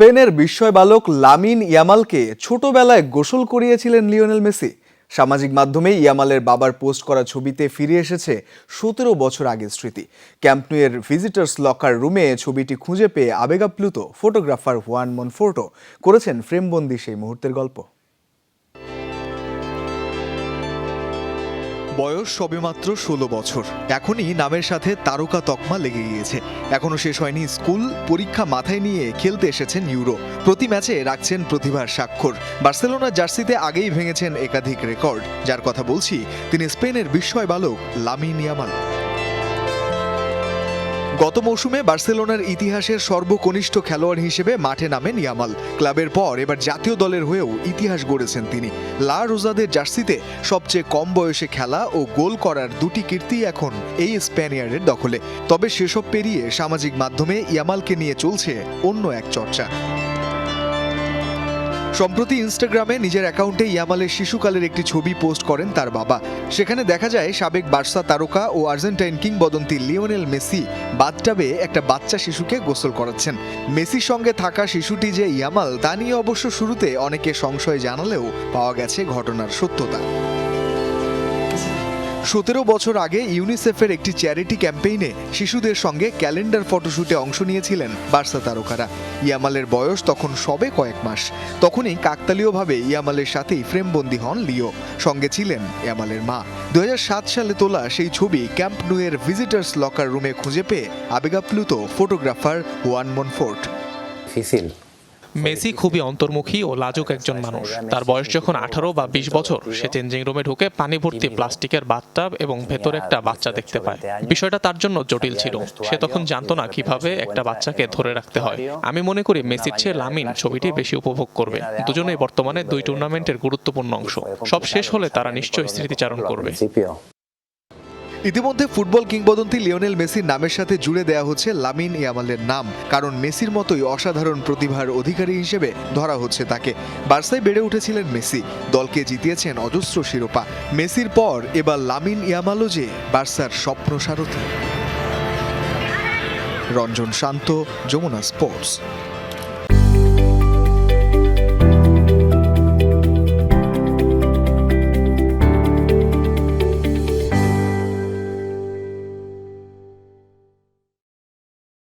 স্পেনের বিস্ময় বালক লামিন ইয়ামালকে ছোটবেলায় গোসল করিয়েছিলেন লিওনেল মেসি। সামাজিক মাধ্যমে ইয়ামালের বাবার পোস্ট করা ছবিতে ফিরে এসেছে সতেরো বছর আগের স্মৃতি। ক্যাম্পনুয়ের ভিজিটার্স লকার রুমে ছবিটি খুঁজে পেয়ে আবেগাপ্লুত ফটোগ্রাফার ওয়ান মনফোর্টো করেছেন ফ্রেমবন্দি সেই মুহূর্তের গল্প। বয়স সবেমাত্র ষোলো বছর। এখনই নামের সাথে তারকা তকমা লেগে গিয়েছে। এখনও শেষ হয়নি স্কুল, পরীক্ষা মাথায় নিয়ে খেলতে এসেছেন ইউরো। প্রতি ম্যাচে রাখছেন প্রতিভার স্বাক্ষর। বার্সেলোনা জার্সিতে আগেই ভেঙেছেন একাধিক রেকর্ড। যার কথা বলছি, তিনি স্পেনের বিস্ময় বালক লামিন ইয়ামাল। গত মৌসুমে বার্সেলোনার ইতিহাসের সর্বকনিষ্ঠ খেলোয়াড় হিসেবে মাঠে নামেন ইয়ামাল ক্লাবের পর এবার জাতীয় দলের হয়েও ইতিহাস গড়েছেন তিনি। লা রোজাদের জার্সিতে সবচেয়ে কম বয়সে খেলা ও গোল করার দুটি কীর্তি এখন এই স্প্যানিয়ার্ডের দখলে। তবে সেসব পেরিয়ে সামাজিক মাধ্যমে ইয়ামালকে নিয়ে চলছে অন্য এক চর্চা। সম্প্রতি ইনস্টাগ্রামে নিজের অ্যাকাউন্টে ইয়ামালের শিশুকালের একটি ছবি পোস্ট করেন তার বাবা। সেখানে দেখা যায় সাবেক বার্সা তারকা ও আর্জেন্টাইন কিংবদন্তি লিওনেল মেসি বাথটাবে একটা বাচ্চা শিশুকে গোসল করাচ্ছেন। মেসির সঙ্গে থাকা শিশুটি যে ইয়ামাল, তা নিয়ে অবশ্য শুরুতে অনেকে সংশয় জানালেও পাওয়া গেছে ঘটনার সত্যতা। সতেরো বছর আগে ইউনিসেফের একটি চ্যারিটি ক্যাম্পেইনে শিশুদের সঙ্গে ক্যালেন্ডার ফটোশুটে অংশ নিয়েছিলেন বার্সা তারকারা। ইয়ামালের বয়স তখন সবে কয়েক মাস। তখনই কাকতালীয়ভাবে ইয়ামালের সাথেই ফ্রেমবন্দি হন লিও। সঙ্গে ছিলেন ইয়ামালের মা। দু হাজার সাত সালে তোলা সেই ছবি ক্যাম্প নুয়ের ভিজিটার্স লকার রুমে খুঁজে পেয়ে আবেগাপ্লুত photographer Juan Monfort. difícil. Messi খুবই অন্তর্মুখী ও লাজুক একজন মানুষ। তার বয়স যখন আঠারো বা বিশ বছর, সে চেঞ্জিং রুমে ঢুকে পানি ভর্তি প্লাস্টিকের বাথটাব এবং ভেতরে একটা বাচ্চা দেখতে পায়। বিষয়টা তার জন্য জটিল ছিল। সে তখন জানতো না কীভাবে একটা বাচ্চাকে ধরে রাখতে হয়। আমি মনে করি মেসির চেয়ে লামিন ছবিটি বেশি উপভোগ করবে। দুজনেই বর্তমানে দুই টুর্নামেন্টের গুরুত্বপূর্ণ অংশ। সব শেষ হলে তারা নিশ্চয়ই স্মৃতিচারণ করবে। ইতিমধ্যে ফুটবল কিংবদন্তি লিওনেল মেসির নামের সাথে জুড়ে দেওয়া হচ্ছে লামিন ইয়ামালের নাম, কারণ মেসির মতোই অসাধারণ প্রতিভার অধিকারী হিসেবে ধরা হচ্ছে তাকে। বার্সায় বেড়ে উঠেছিলেন মেসি, দলকে জিতিয়েছেন অজস্র শিরোপা। মেসির পর এবার লামিন ইয়ামালও যে বার্সার স্বপ্ন সারথী। রঞ্জন শান্ত, যমুনা স্পোর্টস।